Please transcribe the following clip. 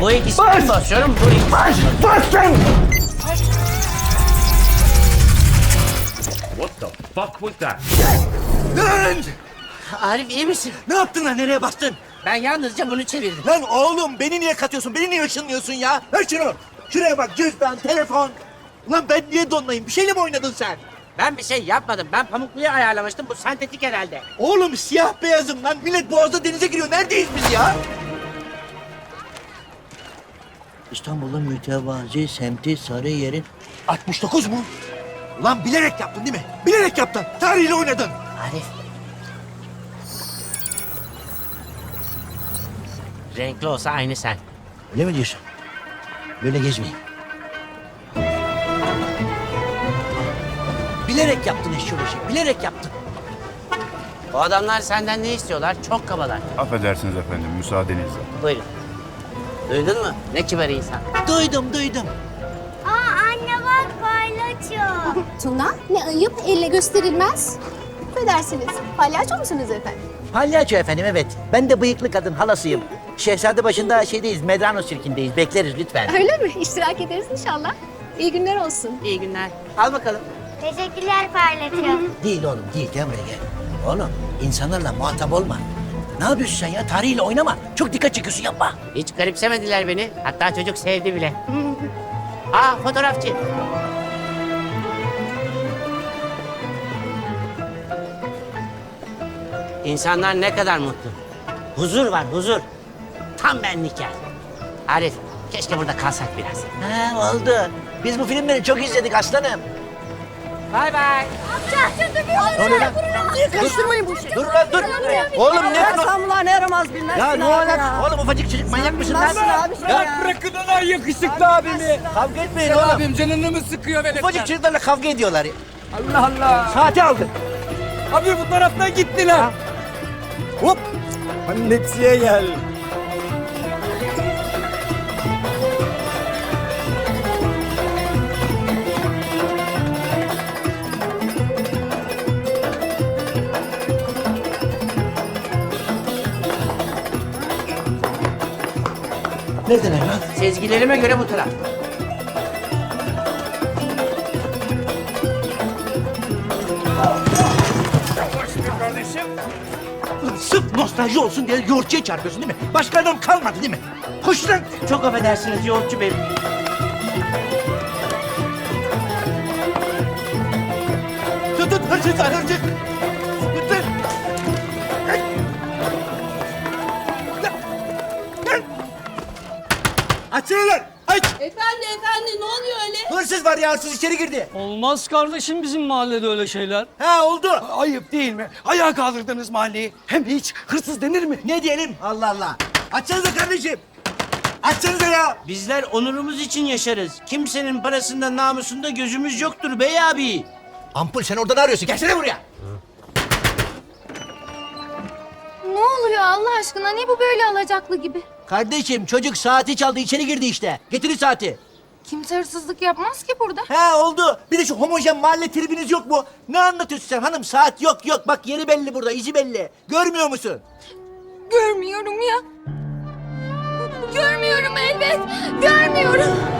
Bu ikisini basıyorum, bu ikisini Bas! Bas sen! What the fuck was that? Lan! Arif iyi misin? Ne yaptın lan? Nereye bastın? Ben yalnızca bunu çevirdim. Lan oğlum beni niye katıyorsun? Beni niye ışınlıyorsun ya? Ver şunu. Şuraya bak cüzdan, telefon. Ulan ben niye donlayayım? Bir şeyle mi oynadın sen? Ben bir şey yapmadım. Ben pamukluyu ayarlamıştım. Bu sentetik herhalde. Oğlum siyah beyazım lan. Millet boğazda denize giriyor. Neredeyiz biz ya? İstanbul'un mütevazi semti Sarıyer'in 69 mu? Ulan bilerek yaptın değil mi? Bilerek yaptın. Tarihiyle oynadın. Arif. Renkli olsa aynı sen. Öyle mi diyorsun? Böyle gezmeyin. Bilerek yaptın eşyoloji. Bilerek yaptın. O adamlar senden ne istiyorlar? Çok kabalar. Affedersiniz efendim, müsaadenizle. Buyurun. Duydun mu? Ne kibar insan. Duydum duydum. Aa anne bak paylaşıyor. Tuna ne ayıp elle gösterilmez. Affedersiniz. Palyaço musunuz efendim? Palyaço efendim evet. Ben de bıyıklı kadın halasıyım. Şehzade başında şeydeyiz, Medrano sirkindeyiz. Bekleriz lütfen. Öyle mi? İştirak ederiz inşallah. İyi günler olsun. İyi günler. Al bakalım. Teşekkürler paylaşıyor. Değil oğlum değil gel buraya gel. Oğlum insanlarla muhatap olma. Ne yapıyorsun sen ya? Tarihiyle oynama. Çok dikkat çekiyorsun yapma. Hiç garipsemediler beni. Hatta çocuk sevdi bile. Aa fotoğrafçı. İnsanlar ne kadar mutlu. Huzur var huzur. Tam benlik yer. Arif keşke burada kalsak biraz. Ha oldu. Biz bu filmleri çok izledik aslanım. Bay bay. Ne oluyor lan? Karıştırmayın bu işi. Dur lan dur. Oğlum ne? İstanbul'a ne yaramaz bilmezsin Ya ne ya. Oğlum ufacık çocuk manyak mısın lan? Bilmezsin abi sen ya. Bırakın ulan yakışıklı abimi. Kavga etmeyin oğlum. Abim canını mı sıkıyor veletler? Ufacık çocuklarla kavga ediyorlar. Allah Allah. Saati aldı. Abi bu taraftan gittiler. Hop. Annesiye gel. Neredeler lan? Sezgilerime göre bu taraf. Ulan Sırf nostalji olsun diye yoğurtçuya çarpıyorsun değil mi? Başka adam kalmadı değil mi? Koş lan. Çok affedersiniz yoğurtçu bey. Tut tut hırsız hırsız. Lan. Aç. Efendi efendi ne oluyor öyle? Hırsız var ya hırsız içeri girdi. Olmaz kardeşim bizim mahallede öyle şeyler. Ha oldu. Ayıp değil mi? Ayağa kaldırdınız mahalleyi. Hem hiç hırsız denir mi? Ne diyelim? Allah Allah. Açsanıza kardeşim. Açsanıza ya. Bizler onurumuz için yaşarız. Kimsenin parasında namusunda gözümüz yoktur bey abi. Ampul sen orada ne arıyorsun? Gelsene buraya. Ne oluyor Allah aşkına? Ne bu böyle alacaklı gibi? Kardeşim çocuk saati çaldı içeri girdi işte. Getirin saati. Kimse hırsızlık yapmaz ki burada. Ha oldu. Bir de şu homojen mahalle tribiniz yok mu? Ne anlatıyorsun sen hanım? Saat yok yok. Bak yeri belli burada, izi belli. Görmüyor musun? Görmüyorum ya. Görmüyorum elbet. Görmüyorum.